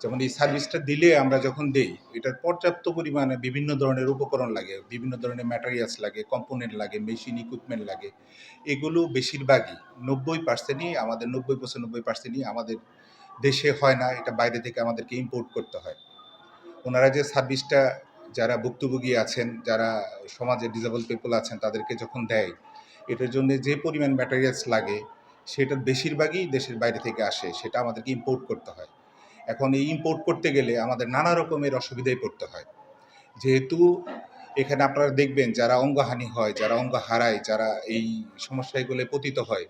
যেমন এই সার্ভিসটা দিলে আমরা যখন দেই, এটার পর্যাপ্ত পরিমাণে বিভিন্ন ধরনের উপকরণ লাগে, বিভিন্ন ধরনের ম্যাটেরিয়ালস লাগে কম্পোনেন্ট লাগে মেশিন ইকুইপমেন্ট লাগে, এগুলো বেশিরভাগই নব্বই পার্সেন্টই আমাদের, নব্বই পঁচানব্বই পার্সেন্টই আমাদের দেশে হয় না, এটা বাইরে থেকে আমাদেরকে ইম্পোর্ট করতে হয়। ওনারা যে সার্ভিসটা যারা ভুক্তভোগী আছেন, যারা সমাজে ডিজেবল পিপল আছেন, তাদেরকে যখন দেয়, এটার জন্য যে পরিমাণ ম্যাটেরিয়ালস লাগে সেটার বেশিরভাগই দেশের বাইরে থেকে আসে, সেটা আমাদেরকে ইম্পোর্ট করতে হয়। এখন এই ইম্পোর্ট করতে গেলে আমাদের নানা রকমের অসুবিধায় পড়তে হয়। যেহেতু এখানে আপনারা দেখবেন যারা অঙ্গহানি হয়, যারা অঙ্গ হারায়, যারা এই সমস্যাগুলো পতিত হয়,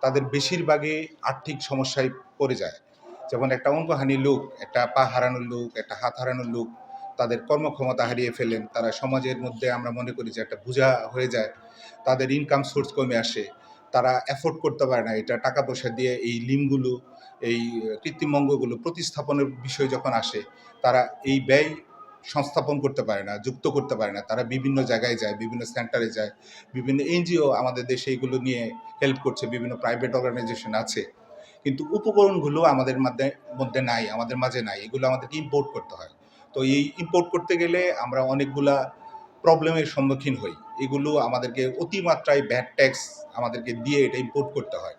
তাদের বেশিরভাগই আর্থিক সমস্যায় পড়ে যায়। যেমন একটা অঙ্গহানি লোক, একটা পা হারানোর লোক, একটা হাত হারানোর লোক, তাদের কর্মক্ষমতা হারিয়ে ফেলেন, তারা সমাজের মধ্যে আমরা মনে করি যে একটা বোঝা হয়ে যায়, তাদের ইনকাম সোর্স কমে আসে তারা অ্যাফোর্ড করতে পারে না। এটা টাকা পয়সা দিয়ে এই লিমগুলো এই কৃত্রিম অঙ্গগুলো প্রতিস্থাপনের বিষয় যখন আসে, তারা এই ব্যয় সংস্থাপন করতে পারে না, যুক্ত করতে পারে না। তারা বিভিন্ন জায়গায় যায়, বিভিন্ন সেন্টারে যায়, বিভিন্ন এনজিও আমাদের দেশে এগুলো নিয়ে হেল্প করছে, বিভিন্ন প্রাইভেট অর্গানাইজেশন আছে। কিন্তু উপকরণগুলো আমাদের মধ্যে মধ্যে নাই, আমাদের মাঝে নাই, এগুলো আমাদেরকে ইম্পোর্ট করতে হয়। তো এই ইম্পোর্ট করতে গেলে আমরা অনেকগুলা প্রবলেমের সম্মুখীন হই। এগুলো আমাদেরকে অতিমাত্রায় ব্যাড ট্যাক্স আমাদেরকে দিয়ে এটা ইম্পোর্ট করতে হয়।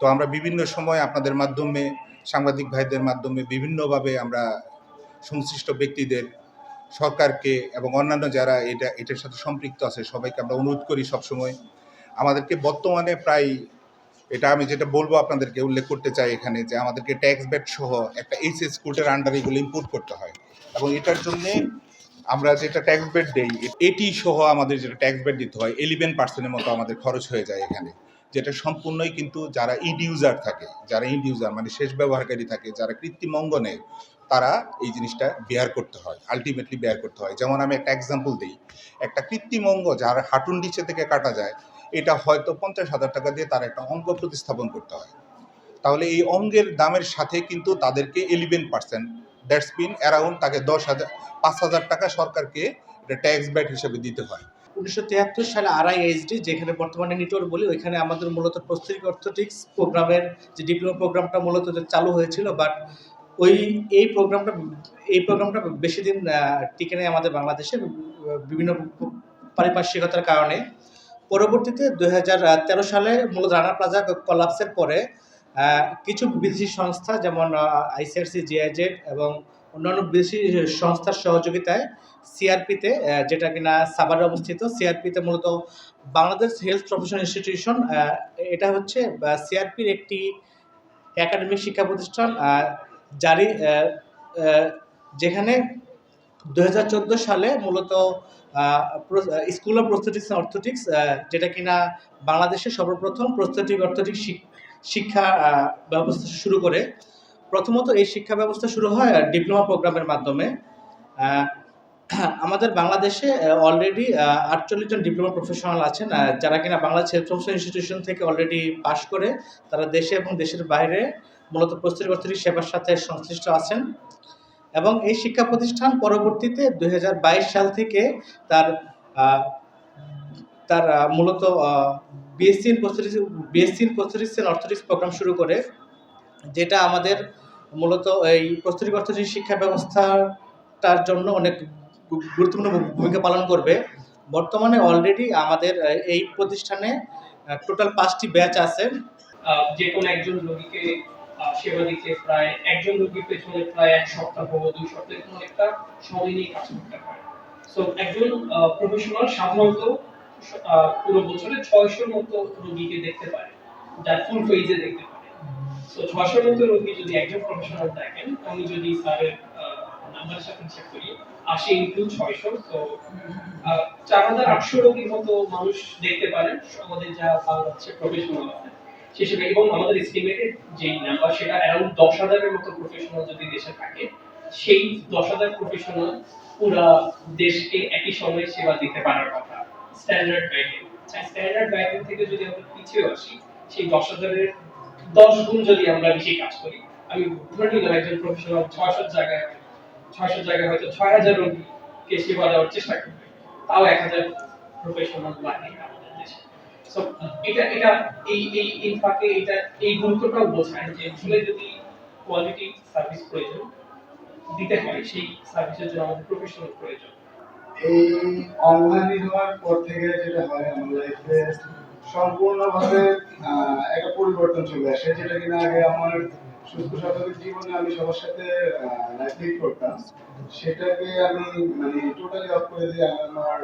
তো আমরা বিভিন্ন সময় আপনাদের মাধ্যমে, সাংবাদিক ভাইদের মাধ্যমে বিভিন্নভাবে আমরা সংশ্লিষ্ট ব্যক্তিদের, সরকারকে এবং অন্যান্য যারা এটা, এটার সাথে সম্পৃক্ত আছে, সবাইকে আমরা অনুরোধ করি সবসময়। আমাদেরকে বর্তমানে প্রায়, এটা আমি যেটা বলব আপনাদেরকে উল্লেখ করতে চাই এখানে যে আমাদেরকে ট্যাক্স ব্যাট সহ একটা এইচএস কোর্টের আন্ডারে এগুলো ইম্পোর্ট করতে হয়। এবং এটার জন্যে আমরা যেটা ট্যাক্স বেড দেই, এটি সহ আমাদের যেটা ট্যাক্স বেড দিতে হয় এলিভেন পার্সেন্টের মতো আমাদের খরচ হয়ে যায় এখানে। যেটা সম্পূর্ণই কিন্তু যারা ইড ইউজার থাকে, যারা ইড ইউজার মানে শেষ ব্যবহারকারী থাকে, যারা কৃত্রিম অঙ্গ নেয়, তারা এই জিনিসটা বেয়ার করতে হয় আলটিমেটলি বেয়ার করতে হয়। যেমন আমি একটা এক্সাম্পল দিই, একটা কৃত্রিম অঙ্গ যার হাঁটুর নিচে থেকে কাটা যায়, এটা হয়তো পঞ্চাশ হাজার টাকা দিয়ে তার একটা অঙ্গ প্রতিস্থাপন করতে হয়। তাহলে এই অঙ্গের দামের সাথে কিন্তু তাদেরকে এলিভেন পার্সেন্ট দ্যাটস অ্যারাউন্ড তাকে দশ হাজার, পাঁচ হাজার টাকা সরকারকে এটা ট্যাক্স ব্যাট হিসেবে দিতে হয়। উনিশশো তিয়াত্তর সালে আড়াই এইচডি যেখানে বর্তমানে নিটোর বলি, ওইখানে আমাদের মূলত প্রস্তরিক অর্থোটিক্স প্রোগ্রামের যে ডিপ্লোমা প্রোগ্রামটা মূলত চালু হয়েছিল বাট ওই, এই প্রোগ্রামটা এই প্রোগ্রামটা বেশি দিন টিকে নেই আমাদের বাংলাদেশে বিভিন্ন পারিপার্শ্বিকতার কারণে। পরবর্তীতে দুই সালে মূলত রানা প্লাজা কলাপসের পরে কিছু বিদেশি সংস্থা, যেমন আইসিআরসি জিআইজেড এবং অন্যান্য বিদেশি সংস্থার সহযোগিতায় সিআরপিতে যেটা কিনা সাভারে অবস্থিত সিআরপিতে মূলত বাংলাদেশ হেলথ প্রফেশন ইনস্টিটিউশন এটা হচ্ছে সিআরপির একটি একাডেমিক শিক্ষা প্রতিষ্ঠান জারি যেখানে দু হাজার চোদ্দ সালে মূলত স্কুল অফ প্রস্থেটিক্স অর্থোটিক্স যেটা কিনা বাংলাদেশে সর্বপ্রথম প্রস্থেটিক অর্থোটিক্স শিক্ষা ব্যবস্থা শুরু করে প্রথমত এই শিক্ষা ব্যবস্থা শুরু হয় ডিপ্লোমা প্রোগ্রামের মাধ্যমে। আমাদের বাংলাদেশে অলরেডি আটচল্লিশ জন ডিপ্লোমা প্রফেশনাল আছেন যারা কিনা বাংলাদেশ হেলথ ইনস্টিটিউশন থেকে অলরেডি পাশ করে তারা দেশে এবং দেশের বাইরে মূলত প্রস্তুতি সেবার সাথে সংশ্লিষ্ট আছেন। এবং এই শিক্ষা প্রতিষ্ঠান পরবর্তীতে দু হাজার বাইশ সাল থেকে তার তার মূলত BSc in prosthetics BSc in prosthetics and orthotics program শুরু করে, যেটা আমাদের মূলত এই প্রস্তুতি অর্থনৈতিক শিক্ষা ব্যবস্থাটার জন্য অনেক গুরুত্বপূর্ণ ভূমিকা পালন করবে। বর্তমানে অলরেডি আমাদের এই প্রতিষ্ঠানে টোটাল পাঁচটি ব্যাচ আছে। যে কোনো একজন রোগীকে সেবা দিতে প্রায় একজন রোগীর পেছনে প্রায় এক সপ্তাহ দুই সপ্তাহ এরকম একটা সময় নিয়ে কাজ করতে হয়। সো একজন প্রফেশনাল সাধারণত পুরো বছরে ছয়শোর মতো রোগীকে দেখতে পারে যার ফুল ফেজে দেখতে পারে। সো ছয়শোর মতো রোগী যদি একজন প্রফেশনাল দেখেন আমি যদি স্যারের নাম্বারের সাথে হিসাব করি, আশি ইন্টু ছয়শো, তো চার হাজার আটশো রোগীর মতো মানুষ দেখতে পারেন, আমাদের যা বাংলাদেশে প্রফেশনাল সেসব এবং আমাদের এস্টিমেটেড যে নাম্বার সেটা অ্যারাউন্ড দশ হাজারের মতো প্রফেশনাল যদি দেশে থাকে, সেই দশ হাজার প্রফেশনাল পুরা দেশকে একই সময়ে সেবা দিতে পারার কথা। স্ট্যান্ডার্ড গাইডেন স্ট্যান্ডার্ড গাইডেন থেকে যদি আমরা পিছিয়ে আসি সেই দশ হাজারের দশ গুণ যদি আমরা বেশি কাজ করি আমি ধরে নিলাম একজন প্রফেশনাল ছয়শো জায়গায় ছয়শো জায়গায় হয়তো ছয় হাজার রোগীকে সেবা দেওয়ার চেষ্টা করবে তাও এক হাজার প্রফেশনাল লাগে আমাদের দেশে। So, এটা এটা এই এই এই ফাঁকে এটা এই গুরুত্বটাও বোঝায় যে আসলে যদি কোয়ালিটি সার্ভিস প্রয়োজন দিতে হয় সেই সার্ভিসের জন্য আমাদের প্রফেশনাল প্রয়োজন। এই অঙ্গহানি হওয়ার পর থেকে যেটা হয় আমার লাইফে সম্পূর্ণভাবে একটা পরিবর্তন চলে আসে, যেটা কিনা আগে আমার সুস্থ স্বাভাবিক জীবনে আমি সবার সাথে লাইফ করতাম। সেটাকে আমি মানে টোটালি অফ করে দিয়ে আমার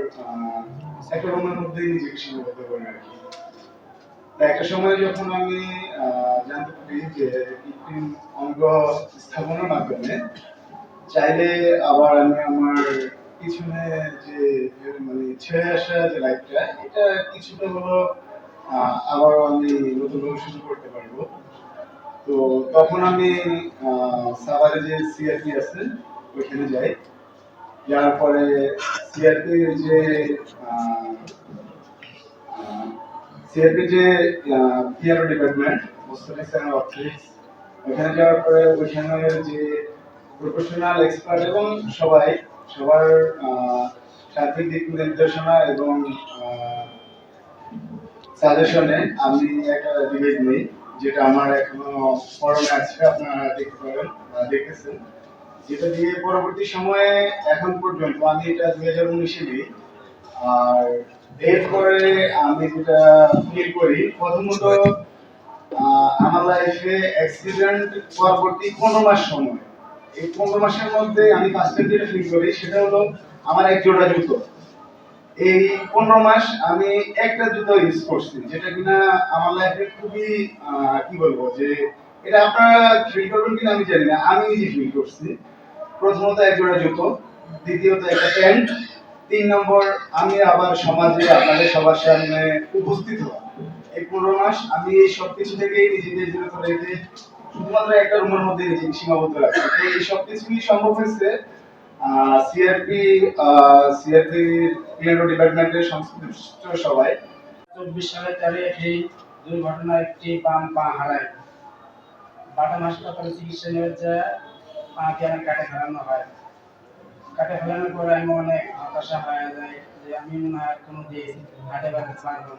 একটা রুমের মধ্যেই নিজেকে সীমাবদ্ধ করি কি একটা সময় যখন আমি জানতে পারি যে কৃত্রিম অঙ্গ স্থাপনের মাধ্যমে চাইলে আবার আমি আমার পিছনে যে মানে ছেড়ে আসা যে লাইফটা এটা কিছুটা হলো আবার আমি নতুনভাবে শুরু করতে পারব। তো তখন আমি সাভারে যে সিআরপি আছে, ওইখানে যাই। যার পরে সিআরপি যে সিআরপি যে পিয়ানো ডিপার্টমেন্ট মোস্টলিক্স অ্যান্ড অপটিক্স ওখানে যাওয়ার পরে ওইখানের যে প্রফেশনাল এক্সপার্ট এবং সবাই সবার সার্বিক দিক নির্দেশনা এবং সাজেশনে আমি একটা ডিবেট নিই, যেটা আমার এখনও ফরমে আছে, আপনারা দেখতে পারেন দেখেছেন। যেটা দিয়ে পরবর্তী সময়ে, এখন পর্যন্ত, আমি এটা দুই হাজার উনিশে দিই আর এরপরে আমি যেটা ফিল করি, প্রথমত আমার লাইফে অ্যাক্সিডেন্ট পরবর্তী পনেরো মাস সময়। এই পনেরো মাসের মধ্যে আমি টাইম যেটা ফিল করি, সেটা হলো আমার এক জোড়া জুতো। এই পনেরো মাস আমি একটা জুতো ইউজ করছি, যেটা কিনা আমার লাইফে খুবই কি বলব যে, এটা আপনারা ফিল করবেন কিনা আমি জানি না, আমি নিজে ফিল করছি। প্রথমত এক জোড়া জুতো, দ্বিতীয়ত একটা প্যান্ট, তিন নম্বর আমি আবার সমাজে আপনাদের সবার সামনে উপস্থিত হওয়া এই পনেরো মাস আমি এই সব কিছু থেকেই নিজেকে বিরত রেখে শুধুমাত্র একটা রুমের মধ্যে নিজেকে সীমাবদ্ধ রাখছি এই সব কিছুই সম্ভব হয়েছে? সিআরপি সিআরপি ডিপার্টমেন্টের সংশ্লিষ্ট সবাই। চব্বিশ সালে তেরো এপ্রিল দুর্ঘটনায় একটি পা হারায়। হাসপাতালে চিকিৎসা নেওয়ার যায় পাকে অনেক কাটে ফেলানো হয়? কাটে ফেলানোর পরে আমি অনেক হতাশা হয়ে যায় যে আমি মনে হয় কোনো দিন হাটে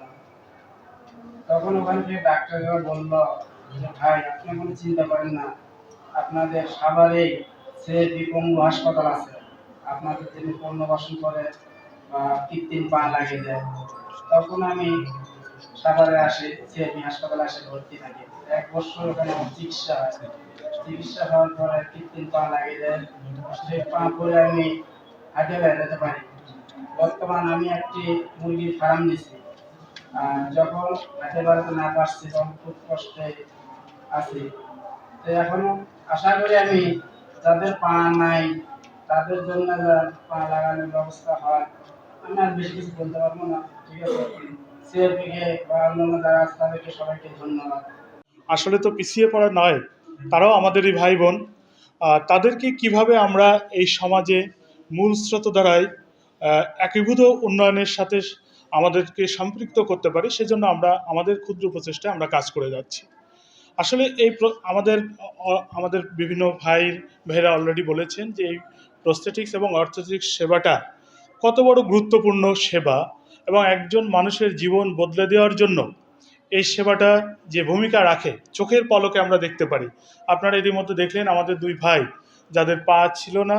না। তখন ওখান থেকে ডাক্তাররা বলল যে ভাই, আপনি কোনো চিন্তা করেন না। আপনাদের সাভারেই সে হাসপাতাল আছে। আপনাদের করে বা কৃত্রিম পা লাগিয়ে দেয়, তখন আমি সাভারে আসি সিএপি হাসপাতালে আসে ভর্তি থাকি। এক বছর ওখানে চিকিৎসা চিকিৎসা হওয়ার পরে কৃত্রিম পা লাগিয়ে দেয়। সেই পা পরে আমি হাঁটে বেড়াতে পারি। বর্তমান আমি একটি মুরগির ফার্ম দিছি। যখন হাঁটে বেড়াতে না পারছি, তখন খুব কষ্টে আছি তো এখনও আশা করি আমি যাদের পা নাই, তাদের জন্য পা লাগানোর ব্যবস্থা হয়, আমি আর বেশি কিছু বলতে পারব না। ঠিক আছে? সিএপিকে বা অন্যান্য যারা আছে, তাদেরকে সবাইকে ধন্যবাদ। আসলে তো পিছিয়ে পড়া নয়, তারাও আমাদেরই ভাই বোন তাদেরকে কীভাবে আমরা এই সমাজে মূল স্রোত দ্বারাই একীভূত উন্নয়নের সাথে আমাদেরকে সম্পৃক্ত করতে পারি, সেজন্য আমরা আমাদের ক্ষুদ্র প্রচেষ্টায় আমরা কাজ করে যাচ্ছি। আসলে এই আমাদের আমাদের বিভিন্ন ভাই, ভাইরা অলরেডি বলেছেন যে এই প্রস্থেটিক্স এবং অর্থোটিক্স সেবাটা কত বড় গুরুত্বপূর্ণ সেবা এবং একজন মানুষের জীবন বদলে দেওয়ার জন্য এই সেবাটা যে ভূমিকা রাখে, চোখের পলকে আমরা দেখতে পারি। আপনারা এরই মধ্যে দেখলেন আমাদের দুই ভাই, যাদের পা ছিল না,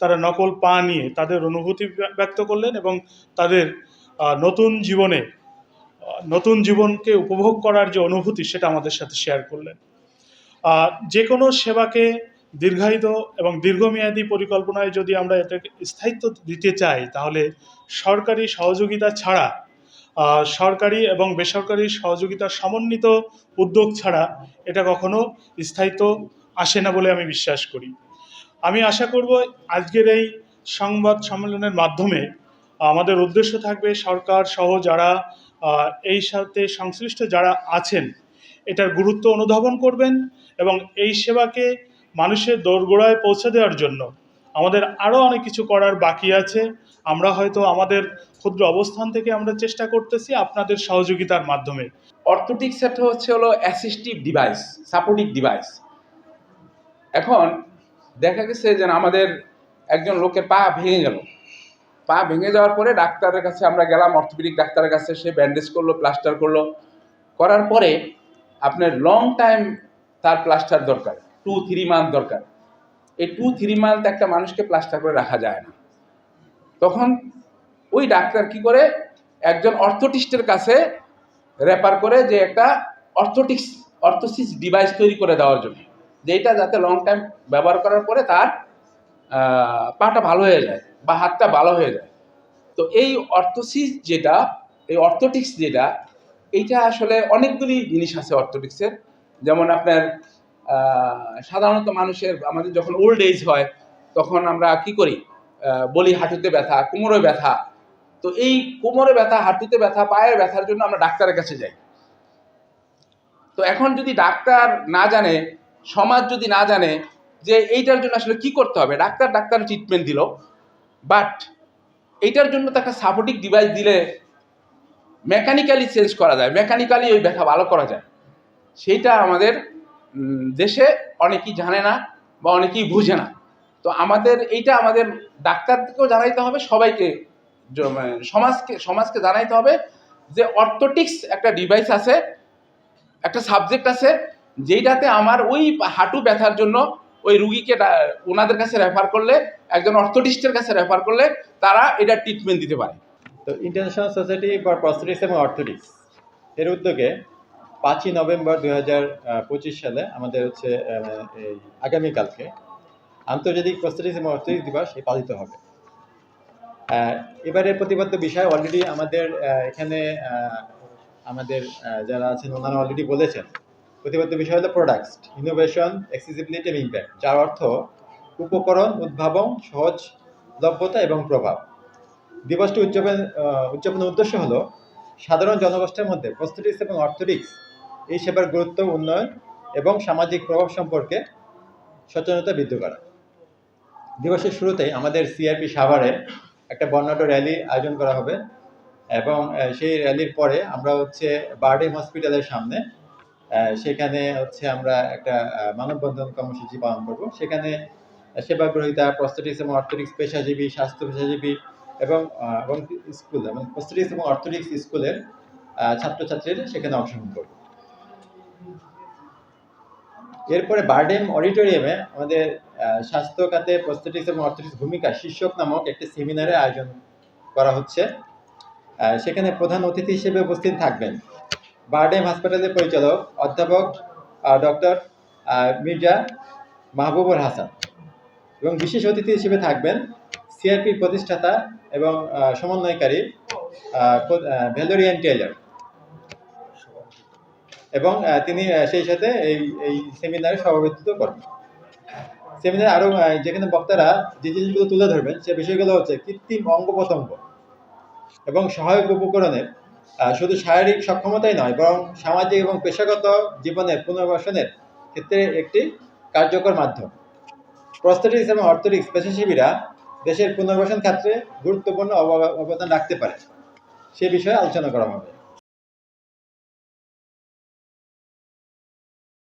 তারা নকল পা নিয়ে তাদের অনুভূতি ব্যক্ত করলেন এবং তাদের নতুন জীবনে নতুন জীবনকে উপভোগ করার যে অনুভূতি সেটা আমাদের সাথে শেয়ার করলেন। যে কোনো সেবাকে দীর্ঘায়িত এবং দীর্ঘমেয়াদী পরিকল্পনায় যদি আমরা এটাকে স্থায়িত্ব দিতে চাই, তাহলে সরকারি সহযোগিতা ছাড়া সরকারি এবং বেসরকারি সহযোগিতা সমন্বিত উদ্যোগ ছাড়া এটা কখনো স্থায়িত্ব আসে না বলে আমি বিশ্বাস করি। আমি আশা করব আজকের এই সংবাদ সম্মেলনের মাধ্যমে আমাদের উদ্দেশ্য থাকবে সরকার সহ যারা এই সাথে সংশ্লিষ্ট যারা আছেন, এটার গুরুত্ব অনুধাবন করবেন এবং এই সেবাকে মানুষের দোরগোড়ায় পৌঁছে দেওয়ার জন্য আমাদের আরও অনেক কিছু করার বাকি আছে। আমরা হয়তো আমাদের ক্ষুদ্র অবস্থান থেকে আমরা চেষ্টা করতেছি আপনাদের সহযোগিতার মাধ্যমে। অর্থোটিক্স একটা হচ্ছে হলো অ্যাসিস্টিভ ডিভাইস সাপোর্টিভ ডিভাইস এখন দেখা গেছে যে আমাদের একজন লোকের পা ভেঙে গেল। পা ভেঙে যাওয়ার পরে ডাক্তারের কাছে আমরা গেলাম অর্থোপেডিক ডাক্তারের কাছে, সে ব্যান্ডেজ করল প্লাস্টার করল। করার পরে আপনার লং টাইম তার প্লাস্টার দরকার টু থ্রি মান্থ দরকার। এই টু থ্রি মান্থ একটা মানুষকে প্লাস্টার করে রাখা যায় না। তখন ওই ডাক্তার কি করে, একজন অর্থোটিস্টের কাছে রেফার করে যে একটা অর্থোটিক্স অর্থোসিস ডিভাইস তৈরি করে দেওয়ার জন্য। যেটা যাতে লং টাইম ব্যবহার করার পরে তার পাটা ভালো হয়ে যায়। বা হাতটা ভালো হয়ে যায়। তো এই অর্থোসিস যেটা, এই অর্থোটিক্স যেটা, এইটা আসলে অনেকগুলি জিনিস আছে অর্থোটিক্সের। যেমন আপনার সাধারণত মানুষের, আমাদের যখন ওল্ড এজ হয়, তখন আমরা কি করি? বলি হাঁটুতে ব্যথা, কোমরে ব্যথা। তো এই কোমরে ব্যথা, হাঁটুতে ব্যথা, পায়ের ব্যথার জন্য আমরা ডাক্তারের কাছে যাই। তো এখন যদি ডাক্তার না জানে, সমাজ যদি না জানে যে এইটার জন্য আসলে কি করতে হবে, ডাক্তার ডাক্তার ট্রিটমেন্ট দিল। বাট এইটার জন্য তাকে সাপোর্টিভ ডিভাইস দিলে মেকানিক্যালি চেঞ্জ করা যায় মেকানিক্যালি ওই ব্যথা ভালো করা যায়। সেইটা আমাদের দেশে অনেকেই জানে না বা অনেকেই বুঝে না। তো আমাদের, এইটা আমাদের ডাক্তারকেও জানাইতে হবে, সবাইকে মানে সমাজকে সমাজকে জানাইতে হবে যে অর্থোটিক্স একটা ডিভাইস আছে, একটা সাবজেক্ট আছে, যেইটাতে আমার ওই হাঁটু ব্যথার জন্য ওই রুগীকে ওনাদের কাছে রেফার করলে একজন অর্থোটিস্টের কাছে রেফার করলে তারা এটা ট্রিটমেন্ট দিতে পারে। তো ইন্টারন্যাশনাল সোসাইটি ফর প্রস্থেটিক্স এবং অর্থোটিক্স এর উদ্যোগে পাঁচই নভেম্বর হাজার পঁচিশ সালে আমাদের হচ্ছে এই আগামীকালকে আন্তর্জাতিক প্রস্থেটিক্স এবং অর্থোটিক্স দিবস পালিত হবে। এবারের প্রতিপাদ্য বিষয় অলরেডি আমাদের এখানে আমাদের যারা আছেন ওনারা অলরেডি বলেছেন। প্রতিপাদ্য বিষয় হলো প্রোডাক্টস ইনোভেশন অ্যাক্সেসিবিলিটি এবং ইম্প্যাক্ট যার অর্থ উপকরণ, উদ্ভাবন, সহজ সহজলভ্যতা এবং প্রভাব। দিবসটি উদযাপন উদযাপনের উদ্দেশ্য হল, সাধারণ জনগোষ্ঠীর মধ্যে প্রস্থেটিক্স এবং অর্থোটিক্স এই সেবার গুরুত্ব, উন্নয়ন এবং সামাজিক প্রভাব সম্পর্কে সচেতনতা বৃদ্ধি করা। দিবসের শুরুতেই আমাদের সিআরপি সাভারে একটা বর্ণাঢ্য র্যালি আয়োজন করা হবে এবং সেই র্যালির পরে আমরা হচ্ছে বার্ডেম হসপিটালের সামনে সেখানে হচ্ছে আমরা একটা মানববন্ধন কর্মসূচি পালন করব। সেখানে সেবা গ্রহীতা প্রস্থেটিক্স এবং অর্থোটিক্স পেশাজীবী, স্বাস্থ্য পেশাজীবী এবং এবং স্কুল, এবং প্রস্থেটিক্স এবং অর্থোটিক্স স্কুলের ছাত্রছাত্রীরা সেখানে অংশগ্রহণ করবে। এরপরে বার্ডেম অডিটোরিয়ামে আমাদের স্বাস্থ্য খাতে প্রস্থেটিক্স এবং অর্থোটিক্স ভূমিকা শীর্ষক নামক একটি সেমিনারের আয়োজন করা হচ্ছে। সেখানে প্রধান অতিথি হিসেবে উপস্থিত থাকবেন বারডেম হাসপাতালের পরিচালক অধ্যাপক ডক্টর মির্জা মাহবুবুর হাসান। এবং বিশেষ অতিথি হিসেবে থাকবেন সিআরপি প্রতিষ্ঠাতা এবং সমন্বয়কারী ভ্যালোরিয়ান টেইলর। এবং তিনি সেই সাথে এই এই সেমিনারে সভাপতিত্ব করবেন। সেমিনারে আরও যেখানে বক্তারা যে জিনিসগুলো তুলে ধরবেন, সে বিষয়গুলো হচ্ছে কৃত্রিম অঙ্গ প্রত্যঙ্গ এবং সহায়ক উপকরণের শুধু শারীরিক সক্ষমতাই নয়, বরং সামাজিক এবং পেশাগত জীবনের পুনর্বাসনের ক্ষেত্রে একটি কার্যকর মাধ্যম। প্রস্থেটিক্স এবং অর্থোটিক্স পেশাজীবীরা দেশের পুনর্বাসন ক্ষেত্রে গুরুত্বপূর্ণ অবদান রাখতে পারে। সে বিষয়ে আলোচনা করা হবে।